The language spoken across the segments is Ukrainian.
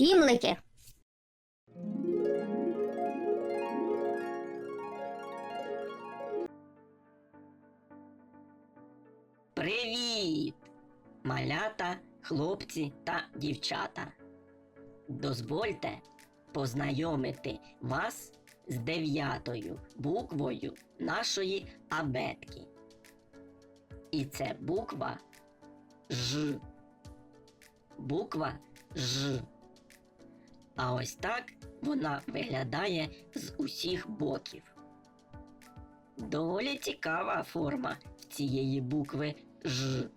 Сімлики. Привіт! Малята, хлопці та дівчата. Дозвольте познайомити вас з дев'ятою буквою нашої абетки. І це буква Ж. Буква Ж. А ось так вона виглядає з усіх боків. Доволі цікава форма цієї букви Ж.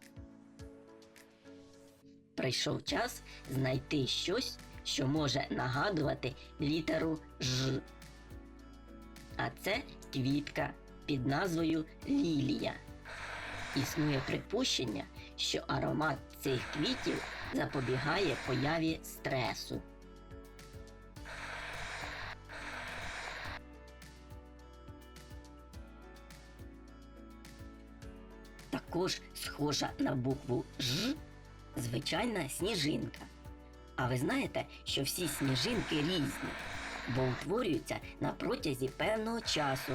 Прийшов час знайти щось, що може нагадувати літеру Ж. А це квітка під назвою Лілія. Існує припущення, що аромат цих квітів запобігає появі стресу. Також схожа на букву Ж звичайна сніжинка. А ви знаєте, що всі сніжинки різні, бо утворюються на протязі певного часу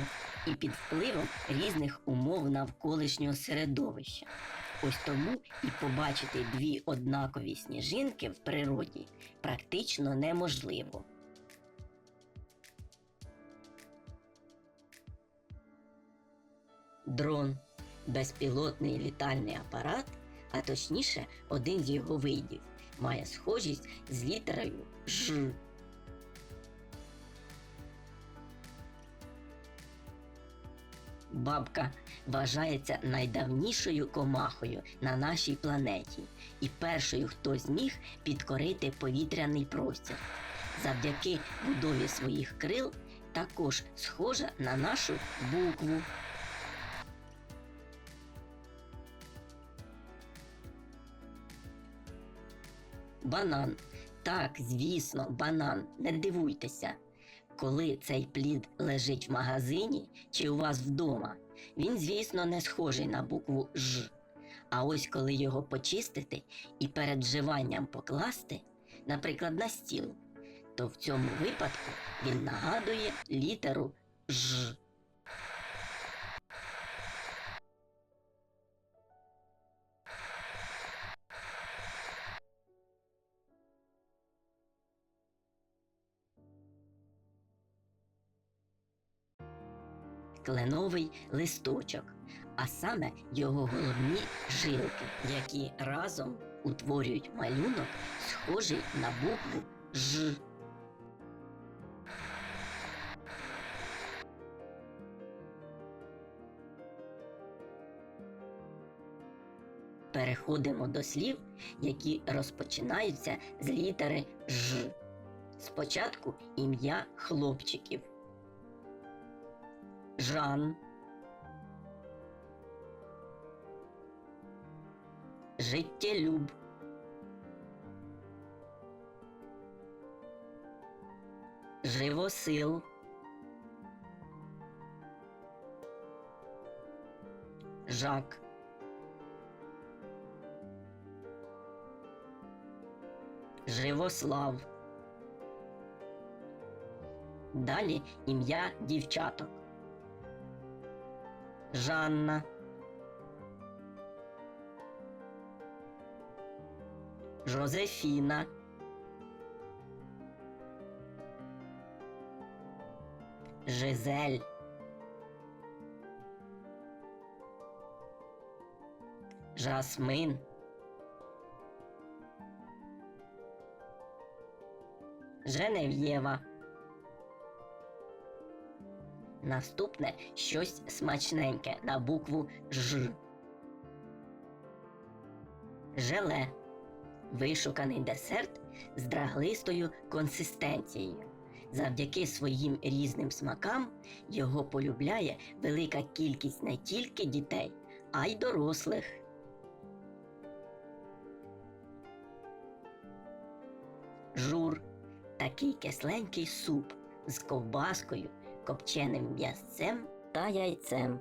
і під впливом різних умов навколишнього середовища. Ось тому і побачити дві однакові сніжинки в природі практично неможливо. Дрон безпілотний літальний апарат, а точніше, один з його видів, має схожість з літерою Ж. Бабка вважається найдавнішою комахою на нашій планеті і першою, хто зміг підкорити повітряний простір. Завдяки будові своїх крил також схожа на нашу букву. Банан. Так, звісно, банан. Не дивуйтеся. Коли цей плід лежить в магазині чи у вас вдома, він, звісно, не схожий на букву Ж. А ось коли його почистити і перед вживанням покласти, наприклад, на стіл, то в цьому випадку він нагадує літеру Ж. кленовий листочок, а саме його головні жилки, які разом утворюють малюнок, схожий на букву Ж. Переходимо до слів, які розпочинаються з літери Ж. Спочатку ім'я хлопчиків. Жан. Життєлюб. Живосил. Жак. Живослав. Далі ім'я дівчаток. Жанна. Жозефіна. Жизель. Жасмин. Женев'єва. Наступне щось смачненьке на букву Ж. Желе. Вишуканий десерт з драглистою консистенцією. Завдяки своїм різним смакам його полюбляє велика кількість не тільки дітей, а й дорослих. Жур такий кисленький суп з ковбаскою, копченим м'ясцем та яйцем.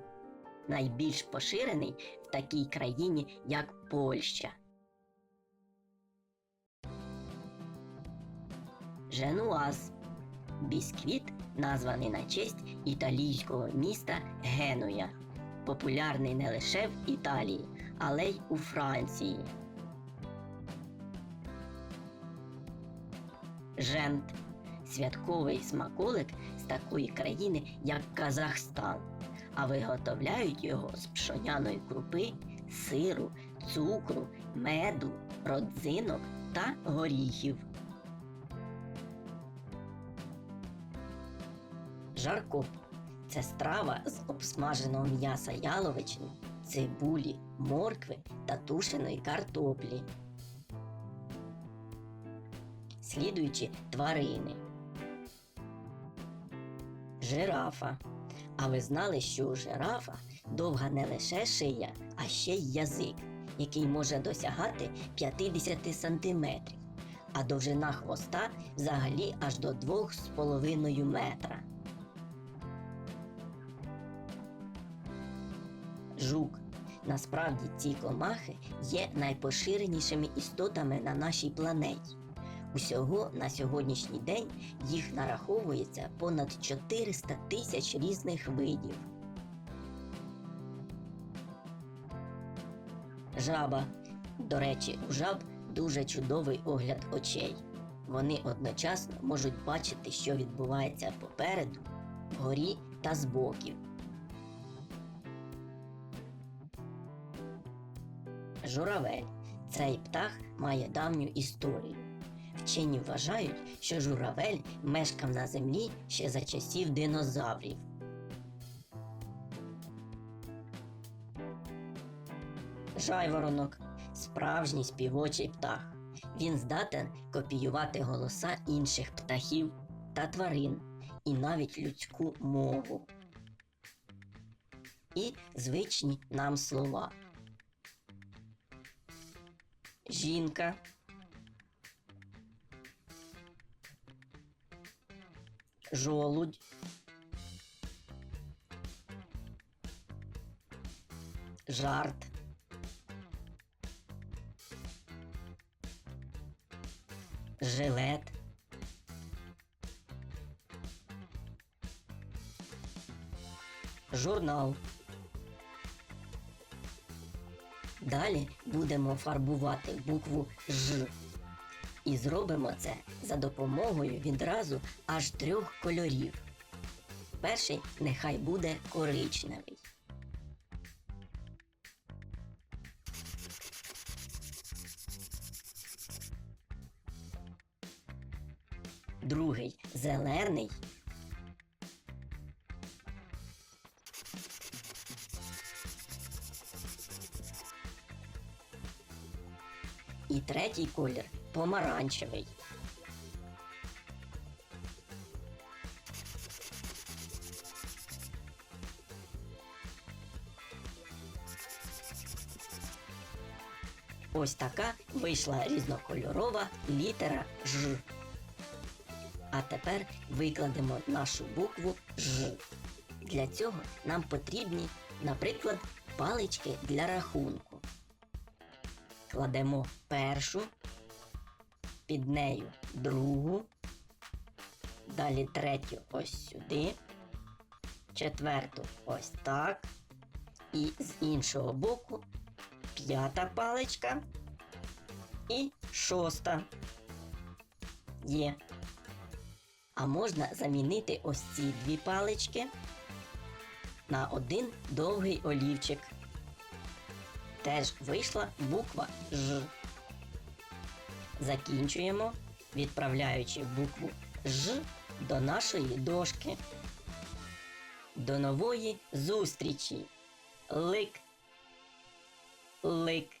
Найбільш поширений в такій країні, як Польща. Женуаз. Бісквіт названий на честь італійського міста Генуя, популярний не лише в Італії, але й у Франції. Жент святковий смаколик з такої країни, як Казахстан, а виготовляють його з пшоняної крупи, сиру, цукру, меду, родзинок та горіхів. Жаркоп це страва з обсмаженого м'яса яловичини, цибулі, моркви та тушеної картоплі. Слідуючі тварини. Жирафа. А ви знали, що у жирафа довга не лише шия, а ще й язик, який може досягати 50 сантиметрів, а довжина хвоста взагалі аж до 2,5 метра. Жук. Насправді ці комахи є найпоширенішими істотами на нашій планеті. Усього на сьогоднішній день їх нараховується понад 400 тисяч різних видів. Жаба. До речі, у жаб дуже чудовий огляд очей. Вони одночасно можуть бачити, що відбувається попереду, вгорі та збоків. Журавель. Цей птах має давню історію. Вчені вважають, що журавель мешкав на землі ще за часів динозаврів. Жайворонок справжній співочий птах. Він здатен копіювати голоса інших птахів та тварин і навіть людську мову. І звичні нам слова. Жінка. Жолудь. Жарт. Жилет. Журнал. Далі будемо фарбувати букву Ж. І зробимо це за допомогою відразу аж трьох кольорів. Перший нехай буде коричневий. Другий зелений. І третій колір помаранчевий. Ось така вийшла різнокольорова літера Ж. А тепер викладемо нашу букву Ж. Для цього нам потрібні, наприклад, палички для рахунку. Кладемо першу, під нею другу, далі третю ось сюди, четверту ось так. І з іншого боку п'ята паличка і шоста. Є. А можна замінити ось ці дві палички на один довгий олівчик. Теж вийшла буква Ж. Закінчуємо, відправляючи букву Ж до нашої дошки. До нової зустрічі. Лик. Лик.